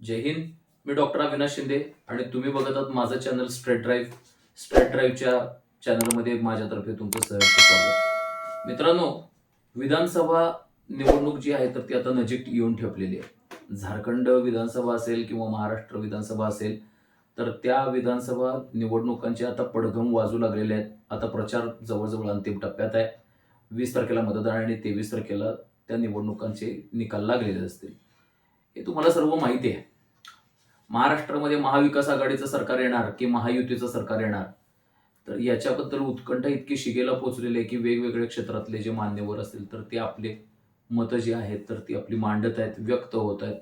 जय हिंद. मी डॉक्टर अविनाश शिंदे आणि तुम्ही बघत आहात माझं चॅनल स्ट्रेट ड्राईव्ह स्ट्रेट ड्राईव्हच्या चॅनलमध्ये माझ्यातर्फे तुमचं सहज स्वागत. मित्रांनो विधानसभा निवडणूक जी आहे तर ती आता नजीक येऊन ठेपलेली आहे. झारखंड विधानसभा असेल किंवा महाराष्ट्र विधानसभा असेल तर त्या विधानसभा निवडणुकांचे आता पडघम वाजू लागलेले आहेत. आता प्रचार जवळजवळ अंतिम टप्प्यात आहे. वीस तारखेला मतदान आणि तेवीस तारखेला त्या निवडणुकांचे निकाल लागलेले असतील. हे तुम्हाला सर्व माहिती आहे. महाराष्ट्रामध्ये महाविकास आघाडीचं सरकार येणार की महायुतीचं सरकार येणार? तर याच्याबद्दल उत्कंठा इतकी शिगेला पोचलेली आहे की वेगवेगळ्या क्षेत्रातले जे मान्यवर असतील तर ते आपले मतं जी आहेत तर ती आपली मांडत आहेत व्यक्त होत आहेत.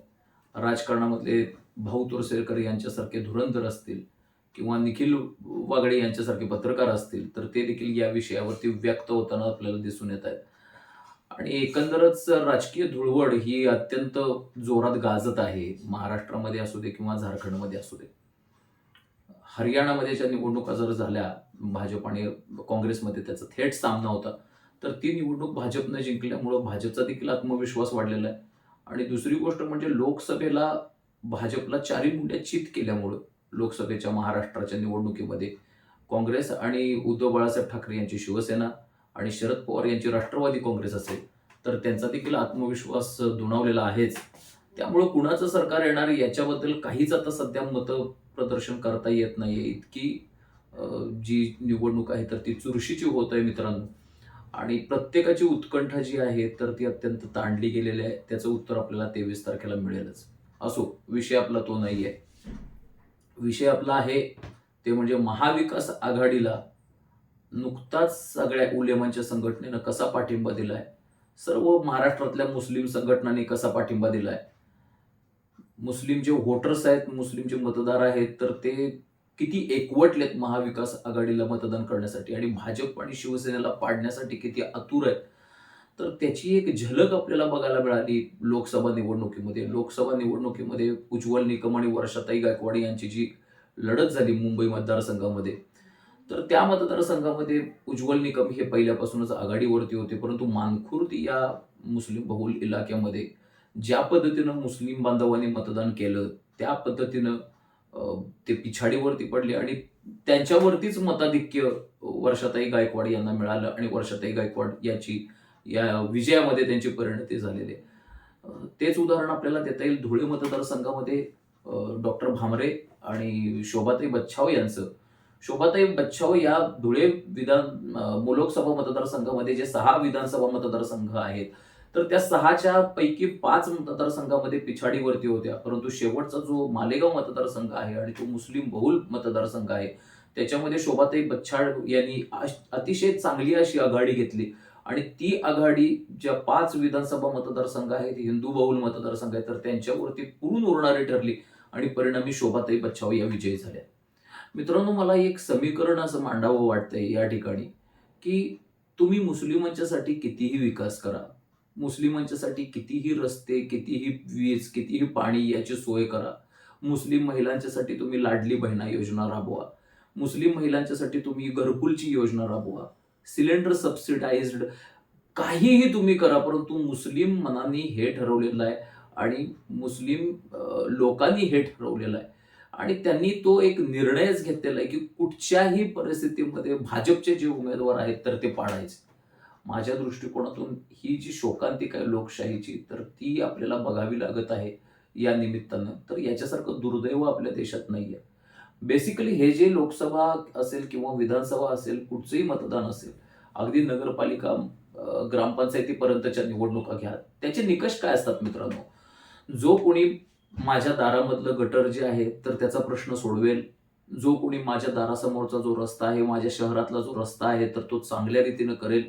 राजकारणामधले भाऊ तोरसेकर यांच्यासारखे धुरंधर असतील किंवा निखिल वागडे यांच्यासारखे पत्रकार असतील तर ते देखील या विषयावरती व्यक्त होताना आपल्याला दिसून येत आहेत. आणि एकंदरच राजकीय धुळवड ही अत्यंत जोरात गाजत आहे. महाराष्ट्रामध्ये असू दे किंवा झारखंडमध्ये असू दे. हरियाणामध्ये ज्या निवडणुका जर झाल्या भाजप आणि काँग्रेसमध्ये त्याचा थेट सामना होता तर ती निवडणूक भाजपनं जिंकल्यामुळं भाजपचा देखील आत्मविश्वास वाढलेला आहे. आणि दुसरी गोष्ट म्हणजे लोकसभेला भाजपला चारी मुंड्या चित केल्यामुळं लोकसभेच्या महाराष्ट्राच्या निवडणुकीमध्ये काँग्रेस आणि उद्धव बाळासाहेब ठाकरे यांची शिवसेना आणि शरद पवार यांची राष्ट्रवादी काँग्रेस असेल तर त्यांचा देखील आत्मविश्वास दुणावलेला आहेच. त्यामुळं कुणाचं सरकार येणार याच्याबद्दल काहीच आता सध्या मतं प्रदर्शन करता येत नाहीये. इतकी जी निवडणूक आहे तर ती चुरशीची होत आहे मित्रांनो. आणि प्रत्येकाची उत्कंठा जी आहे तर ती अत्यंत ताणली गेलेली आहे. त्याचं उत्तर आपल्याला तेवीस तारखेला मिळेलच. असो विषय आपला तो नाही आहे विषय आपला आहे ते म्हणजे महाविकास आघाडीला नुकताच सगळ्या उलेमांच्या संघटनेनं कसा पाठिंबा दिलाय? सर्व महाराष्ट्रातल्या मुस्लिम संघटनांनी कसा पाठिंबा दिलाय? मुस्लिम जे व्होटर्स आहेत मुस्लिम जे मतदार आहेत तर ते किती एकवटलेत महाविकास आघाडीला मतदान करण्यासाठी आणि भाजप आणि शिवसेनेला पाडण्यासाठी किती आतुर आहेत? तर त्याची एक झलक आपल्याला बघायला मिळाली लोकसभा निवडणुकीमध्ये. लोकसभा निवडणुकीमध्ये उज्ज्वल निकम आणि वर्षाताई गायकवाड यांची जी लढत झाली मुंबई मतदारसंघामध्ये तर त्या मतदारसंघामध्ये उज्ज्वल निकम हे पहिल्यापासूनच आघाडीवरती होते परंतु मानखुर्द या मुस्लिम बहुल इलाक्यामध्ये ज्या पद्धतीनं मुस्लिम बांधवांनी मतदान केलं त्या पद्धतीनं ते पिछाडीवरती पडले आणि त्यांच्यावरतीच मताधिक्य वर्षाताई गायकवाड यांना मिळालं आणि वर्षाताई गायकवाड याची या विजयामध्ये त्यांची परिणती झालेली. आहे तेच उदाहरण आपल्याला देता येईल धुळे मतदारसंघामध्ये डॉक्टर भामरे आणि शोभाताई बच्छाव यांचं. शोभाताई बच्छाव या धुळे विधान अं, लोकसभा मतदारसंघामध्ये जे सहा विधानसभा मतदारसंघ आहेत तर त्या सहाच्या पैकी पाच मतदारसंघामध्ये पिछाडीवरती होत्या. परंतु शेवटचा जो मालेगाव मतदारसंघ आहे आणि तो मुस्लिम बहुल मतदारसंघ आहे त्याच्यामध्ये शोभाताई बच्छाड यांनी अतिशय चांगली अशी आघाडी घेतली. आणि ती आघाडी ज्या पाच विधानसभा मतदारसंघ आहेत हिंदू बहुल मतदारसंघ आहेत तर त्यांच्यावरती पूर्ण उरणारी ठरली आणि परिणामी शोभाताई बच्छाव या विजयी झाल्या. मित्रांनो मला एक समीकरण असं मांडावं वाटतंय या ठिकाणी की तुम्ही मुस्लिमांच्यासाठी कितीही विकास करा मुस्लिमांच्यासाठी कितीही रस्ते कितीही वीज कितीही पाणी याची सोय करा. मुस्लिम महिलांच्यासाठी तुम्ही लाडली बहिणा योजना राबवा. मुस्लिम महिलांच्यासाठी तुम्ही घरकुलची योजना राबवा. सिलेंडर सबसिडाइज्ड काहीही तुम्ही करा परंतु मुस्लिम मनाने हे ठरवलेलं आहे आणि मुस्लिम लोकांनी हे ठरवलेलं आहे. आणि त्यांनी तो एक निर्णयच घेतलेला आहे की कुठच्याही परिस्थितीमध्ये भाजपचे जे उमेदवार आहेत तर ते पाडायचे. माझ्या दृष्टिकोनातून ही जी शोकांतिक आहे लोकशाहीची तर ती आपल्याला बघावी लागत आहे या निमित्तानं. तर याच्यासारखं दुर्दैव आपल्या देशात नाही आहे बेसिकली हे जे लोकसभा असेल किंवा विधानसभा असेल कुठचंही मतदान असेल अगदी नगरपालिका ग्रामपंचायतीपर्यंतच्या निवडणुका घ्या. त्याचे निकष काय असतात मित्रांनो? जो कोणी माझ्या दारामधलं गटर जे आहे तर त्याचा प्रश्न सोडवेल. जो कोणी माझ्या दारासमोरचा जो रस्ता आहे माझ्या शहरातला जो रस्ता आहे तर तो चांगल्या रीतीनं करेल.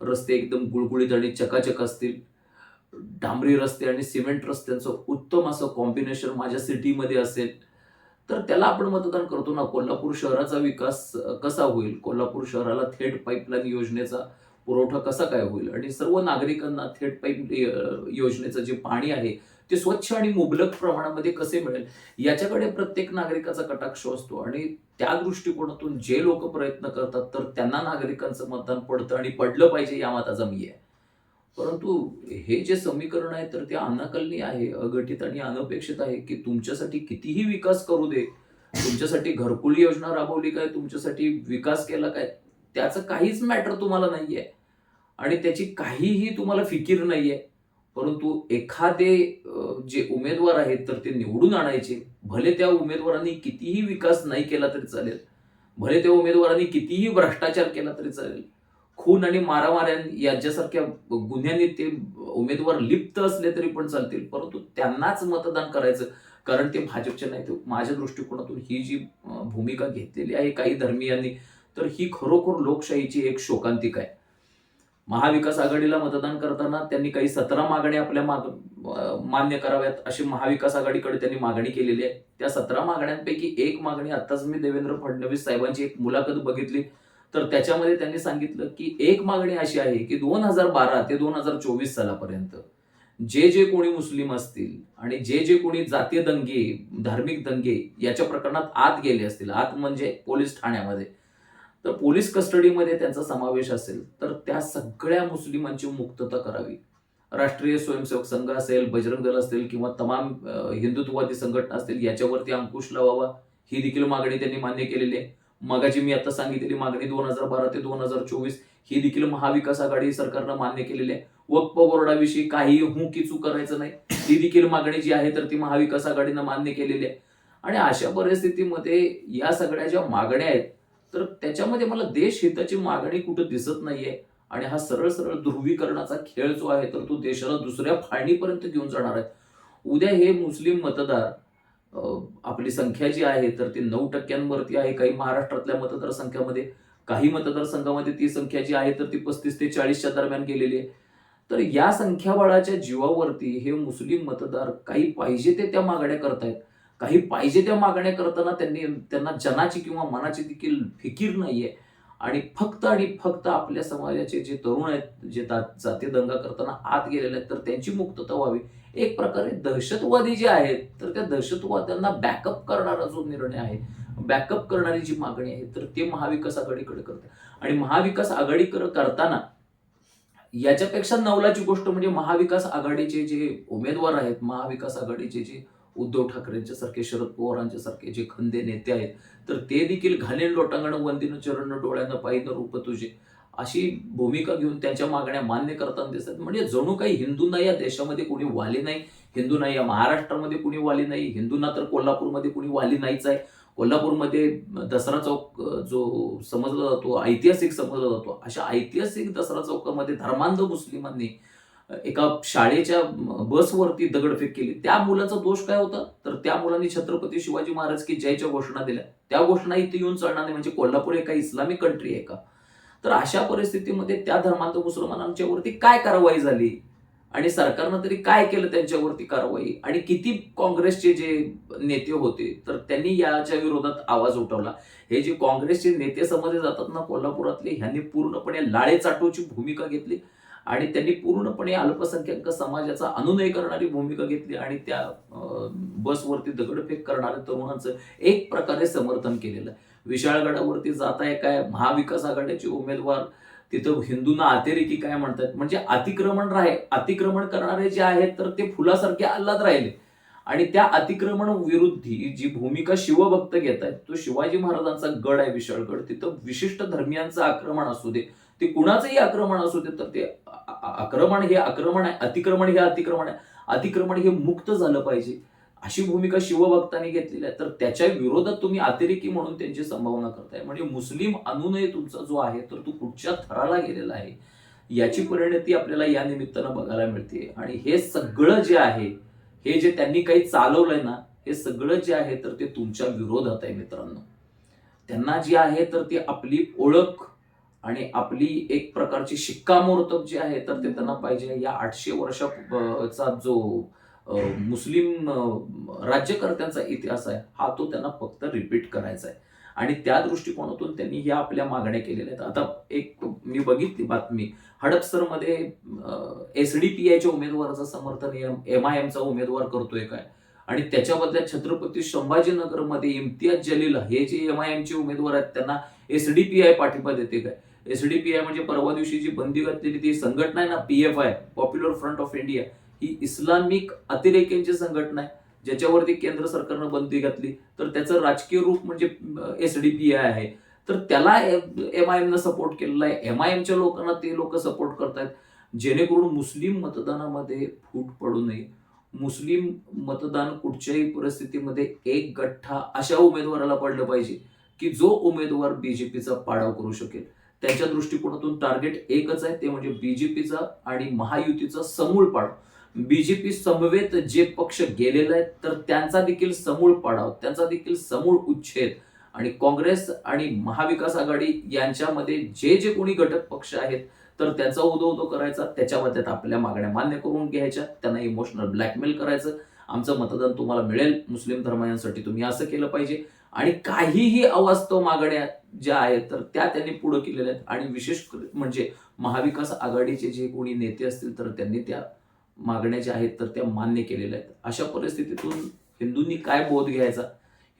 रस्ते एकदम गुळगुळीत आणि चकाचक असतील. डांबरी रस्ते आणि सिमेंट रस्त्यांचं उत्तम असं कॉम्बिनेशन माझ्या सिटीमध्ये असेल तर त्याला आपण मतदान करतो ना. कोल्हापूर शहराचा विकास कसा होईल? कोल्हापूर शहराला थेट पाईपलाईन योजनेचा पुरवठा कसा काय होईल? आणि सर्व नागरिकांना थेट पाईप योजनेचं जे पाणी आहे ते स्वच्छ आणि मुबलक प्रमाणामध्ये कसे मिळेल याच्याकडे प्रत्येक नागरिकाचा कटाक्ष असतो. आणि त्या दृष्टिकोनातून जे लोक प्रयत्न करतात तर त्यांना नागरिकांचं मतदान पडतं आणि पडलं पाहिजे या मताचा मी आहे. परंतु हे जे समीकरण आहे तर ते अनाकलनीय आहे अघटित आणि अनपेक्षित आहे की तुमच्यासाठी कितीही विकास करू दे तुमच्यासाठी घरकुल योजना राबवली काय तुमच्यासाठी विकास केला काय त्याचं काहीच मॅटर तुम्हाला नाहीये. आणि त्याची काहीही तुम्हाला फिकीर नाहीये. परंतु एखादे जे उमेदवार आहेत तर ते निवडून आणायचे. भले त्या उमेदवारांनी कितीही विकास नाही केला तरी चालेल. भले त्या उमेदवारांनी कितीही भ्रष्टाचार केला तरी चालेल. खून आणि मारामाऱ्या यांच्यासारख्या गुन्ह्यांनी ते उमेदवार लिप्त असले तरी पण चालतील. परंतु त्यांनाच मतदान करायचं कारण ते भाजपचे नाही माझ्या दृष्टिकोनातून ही जी भूमिका घेतलेली आहे काही धर्मीयांनी तर ही खरोखर लोकशाहीची एक शोकांतिक आहे. महाविकास आघाडीला मतदान करताना त्यांनी काही सतरा मागण्या आपल्या माग मान्य कराव्यात अशी महाविकास आघाडीकडे त्यांनी मागणी केलेली आहे. त्या सतरा मागण्यांपैकी एक मागणी आताच मी देवेंद्र फडणवीस साहेबांची एक मुलाखत बघितली. तर त्याच्यामध्ये त्यांनी सांगितलं की एक मागणी अशी आहे की दोन हजार बारा ते दोन हजार चोवीस सालापर्यंत जे जे कोणी मुस्लिम असतील आणि जे जे कोणी जातीय दंगे धार्मिक दंगे याच्या प्रकरणात आत गेले असतील. आत म्हणजे पोलीस ठाण्यामध्ये. तर पोलीस कस्टडीमध्ये त्यांचा समावेश असेल तर त्या सगळ्या मुस्लिमांची मुक्तता करावी. राष्ट्रीय स्वयंसेवक संघ असेल बजरंग दल असेल किंवा तमाम हिंदुत्ववादी संघटना असतील याच्यावरती अंकुश लावावा. ही देखील मागणी त्यांनी मान्य केलेली आहे. मगाची मी आता सांगितलेली मागणी दोन हजार बारा ते दोन हजार चोवीस ही देखील महाविकास आघाडी सरकारनं मान्य केलेली आहे. वक्फ बोर्डाविषयी काही हू की चूक करायचं नाही. ती देखील मागणी जी आहे तर ती महाविकास आघाडीनं मान्य केलेली आहे. आणि अशा परिस्थितीमध्ये या सगळ्या ज्या मागण्या आहेत तर त्याच्यामध्ये मला देश हिताची मागणी कुठं दिसत नाहीये. आणि हा सरळ सरळ ध्रुवीकरणाचा खेळ जो आहे तर तो देशाला दुसऱ्या फाळणीपर्यंत घेऊन जाणार आहे. उद्या हे मुस्लिम मतदार अं, आपली संख्या जी आहे तर ती नऊ टक्क्यांवरती आहे काही महाराष्ट्रातल्या मतदारसंख्यामध्ये. काही मतदारसंघामध्ये ती संख्या जी आहे तर ती पस्तीस ते चाळीसच्या दरम्यान गेलेली आहे. तर या संख्याबळाच्या जीवावरती हे मुस्लिम मतदार काही पाहिजे ते त्या मागण्या करतायत. काही पाहिजे त्या मागण्या करताना त्यांनी त्यांना जनाची किंवा मनाची देखील फिकीर नाहीये. आणि फक्त आणि फक्त आपल्या समाजाचे जे तरुण आहेत जे जाती दंगा करताना आत गेलेले आहेत तर त्यांची मुक्तता व्हावी. एक प्रकारे दहशतवादी जे आहेत तर त्या दहशतवाद्यांना बॅकअप करणारा जो निर्णय आहे बॅकअप करणारी जी मागणी आहे तर ते महाविकास आघाडीकडे करते आणि महाविकास आघाडीकडे करताना याच्यापेक्षा नवलाची गोष्ट म्हणजे महाविकास आघाडीचे जे उमेदवार आहेत महाविकास आघाडीचे जे उद्धव ठाकरेंच्या सारखे शरद पवारांच्या सारखे जे खंदे नेते आहेत तर ते देखील घालेल लोटांगण वंदीनं चरण डोळ्यानं पायीनं रूप तुझे. अशी भूमिका घेऊन त्यांच्या मागण्या मान्य करताना दिसतात. म्हणजे जणू काही हिंदूंना या देशामध्ये कोणी वाली नाही हिंदूंना या महाराष्ट्रामध्ये कुणी वाली नाही हिंदूंना तर कोल्हापूरमध्ये कुणी वाली नाहीच आहे. कोल्हापूरमध्ये दसरा चौक जो समजला जातो ऐतिहासिक समजला जातो अशा ऐतिहासिक दसरा चौकामध्ये धर्मांध मुस्लिमांनी एका शाळेच्या बसवरती दगडफेक केली. त्या मुलाचा दोष काय होता? तर त्या मुलांनी छत्रपती शिवाजी महाराज की जयच्या घोषणा दिल्या. त्या घोषणा इथे येऊन चालणार नाही. म्हणजे कोल्हापूर एका इस्लामिक कंट्री आहे का? तर अशा परिस्थितीमध्ये त्या धर्मांत मुसलमानांच्या वरती काय कारवाई झाली? आणि सरकारनं तरी काय केलं त्यांच्यावरती कारवाई? आणि किती काँग्रेसचे जे नेते होते तर त्यांनी याच्या विरोधात आवाज उठवला. हे जे काँग्रेसचे नेते समजले जातात ना कोल्हापुरातले ह्यांनी पूर्णपणे लाळे चाटोची भूमिका घेतली. आणि त्यांनी पूर्णपणे अल्पसंख्याक समाजाचा अनुनय करणारी भूमिका घेतली आणि त्या बसवरती दगडफेक करणाऱ्या तरुणांचं एक प्रकारे समर्थन केलेलं. आहे विशाळगडावरती जात आहे काय? महाविकास आघाडीचे उमेदवार तिथं हिंदूंना अतिरेकी काय म्हणतात? म्हणजे अतिक्रमण राहे अतिक्रमण करणारे जे आहेत तर ते फुलासारखे अल्लाद राहिले. आणि त्या अतिक्रमण विरुद्धी जी भूमिका शिवभक्त घेत आहेत तो शिवाजी महाराजांचा गड आहे विशाळगड. तिथं विशिष्ट धर्मियांचं आक्रमण असू दे ते कुणाचंही आक्रमण असू दे तर ते आक्रमण हे आक्रमण आहे अतिक्रमण हे अतिक्रमण आहे अतिक्रमण हे मुक्त झालं पाहिजे अशी भूमिका शिवभक्तांनी घेतलेली आहे तर त्याच्या विरोधात तुम्ही अतिरेकी म्हणून त्यांची संभावना करताय म्हणजे मुस्लिम अनुनय तुमचा जो आहे तर तो कुठच्या थराला गेलेला आहे याची परिणती आपल्याला या निमित्तानं बघायला मिळते आणि हे सगळं जे आहे हे जे त्यांनी काही चालवलंय ना हे सगळं जे आहे तर ते तुमच्या विरोधात आहे मित्रांनो त्यांना जे आहे तर ती आपली ओळख आणि आपली एक प्रकारची शिक्कामोर्तब जी आहे तर ते त्यांना पाहिजे. या आठशे वर्षाचा जो मुस्लिम राज्यकर्त्यांचा इतिहास आहे हा तो त्यांना फक्त रिपीट करायचा आहे. आणि त्या दृष्टिकोनातून त्यांनी ह्या आपल्या मागण्या केलेल्या आहेत. आता एक मी बघितली बातमी. हडपसरमध्ये एस डी पी आयच्या उमेदवाराचं समर्थन एम आय एमचा उमेदवार करतोय काय? आणि त्याच्याबद्दल छत्रपती संभाजीनगरमध्ये इम्तियाज जलील हे जे एम आय एमचे उमेदवार आहेत त्यांना एस डी पी आय पाठिंबा देते काय? एसडीपीआय म्हणजे परवा दिवशी जी बंदी घातलेली ती संघटना आहे ना P F I popular front of India he Islamic अतिरेक्यांची संघटना आहे ज्याच्यावरती केंद्र सरकारनं बंदी घातली. तर त्याचं राजकीय रूप म्हणजे एसडीपीआय आहे. तर त्याला एम आय एमनं सपोर्ट केलेला आहे. एम आय एमच्या लोकांना ते लोक सपोर्ट करतायत. जेणेकरून मुस्लिम मतदानामध्ये फूट पडू नये. मुस्लिम मतदान कुठच्याही परिस्थितीमध्ये एक गठ्ठा अशा उमेदवाराला पडलं पाहिजे की जो उमेदवार बीजेपीचा पाडाव करू शकेल. त्यांच्या दृष्टिकोनातून टार्गेट एकच आहे ते म्हणजे बीजेपीचा आणि महायुतीचा समूळ पाडाव बीजेपी समवेत जे पक्ष गेलेले आहेत तर त्यांचा देखील समूळ पाडाव त्यांचा देखील समूळ उच्छेद. आणि काँग्रेस आणि महाविकास आघाडी यांच्यामध्ये जे जे कोणी घटक पक्ष आहेत तर त्याचा उदो उदो करायचा त्याच्यामध्ये आपल्या मागण्या मान्य करून घ्यायच्या त्यांना इमोशनल ब्लॅकमेल करायचं. आमचं मतदान तुम्हाला मिळेल मुस्लिम धर्मायांसाठी तुम्ही असं केलं पाहिजे. आणि काहीही अवास्तव मागण्या ज्या आहेत तर त्या त्यांनी पुढे केलेल्या आहेत. आणि विशेष म्हणजे महाविकास आघाडीचे जे कोणी नेते असतील तर त्यांनी त्या मागण्या ज्या आहेत तर त्या मान्य केलेल्या आहेत. अशा परिस्थितीतून हिंदूंनी काय बोध घ्यायचा?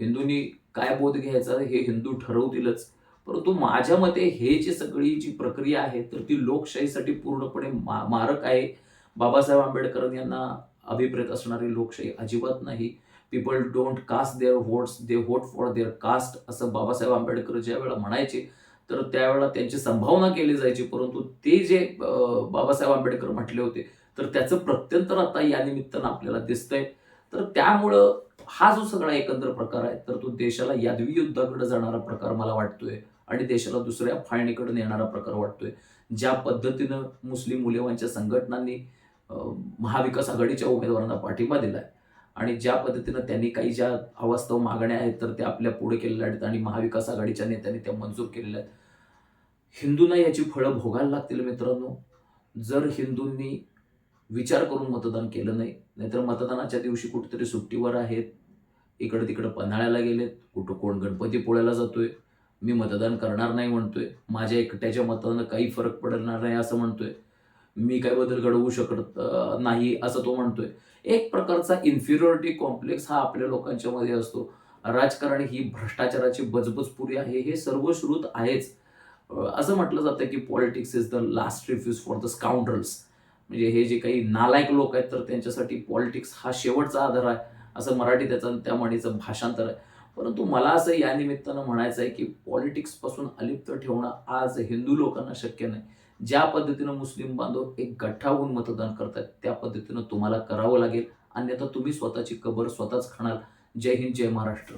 हिंदूंनी काय बोध घ्यायचा? हे हिंदू ठरवतीलच. परंतु माझ्या मते हे जी सगळी जी प्रक्रिया आहे तर ती लोकशाहीसाठी पूर्णपणे मा मारक आहे. बाबासाहेब आंबेडकर यांना अभिप्रेत असणारी लोकशाही अजिबात नाही. People don't cast their votes they vote for their caste असं बाबासाहेब आंबेडकर ज्यावेळेला म्हणायचे तर त्यावेळेला त्यांची संभावना केली जायची. परंतु ते जे बाबासाहेब आंबेडकर म्हटले होते तर त्याचं प्रत्यंतर आता या निमित्तानं आपल्याला दिसतंय. तर त्यामुळं हा जो सगळा एकंदर प्रकार आहे तर तो देशाला यादवी युद्धाकडे जाणारा प्रकार मला वाटतोय आणि देशाला दुसऱ्या फाळणीकडे नेणारा प्रकार वाटतोय. ज्या पद्धतीनं मुस्लिम मुलेवांच्या संघटनांनी महाविकास आघाडीच्या उमेदवारांना पाठिंबा दिलाय. आणि ज्या पद्धतीनं त्यांनी काही ज्या अवास्तव मागण्या आहेत तर त्या आपल्या पुढे केलेल्या आहेत आणि महाविकास आघाडीच्या नेत्यांनी त्या मंजूर केलेल्या आहेत. हिंदूंना याची फळं भोगायला लागतील मित्रांनो. जर हिंदूंनी विचार करून मतदान केलं नाही नाहीतर मतदानाच्या दिवशी कुठेतरी सुट्टीवर आहेत. इकडं तिकडं पन्हाळ्याला गेलेत कुठं कोण गणपतीपुळ्याला जातोय. मी मतदान करणार नाही म्हणतोय. माझ्या एकट्याच्या मतानं काही फरक पडणार नाही असं म्हणतोय. मी काय बदल घडवू शकत नाही असं तो म्हणतोय. एक प्रकारचा इन्फिरियरिटी कॉम्प्लेक्स हा आपल्या लोकांच्या मध्ये असतो. राजकारण ही भ्रष्टाचाराची बजबजपुरी आहे हे सर्वश्रुत आहेच. असं म्हटलं जातं की politics is the last refuge for the scoundrels म्हणजे हे जे काही नालायक लोक आहेत तर त्यांच्यासाठी पॉलिटिक्स हा शेवटचा आधार आहे असं मराठी त्याचं त्या म्हणीचं भाषांतर आहे. परंतु मला असं या निमित्तानं म्हणायचं आहे की पॉलिटिक्सपासून अलिप्त ठेवणं आज हिंदू लोकांना शक्य नाही. ज्या पद्धतीनं मुस्लिम बांधव एक गठ्ठा होऊन मतदान करतात त्या पद्धतीनं तुम्हाला करावं लागेल. अन्यथा तुम्ही स्वतःची कबर स्वतःच खाणार. जय हिंद जय महाराष्ट्र.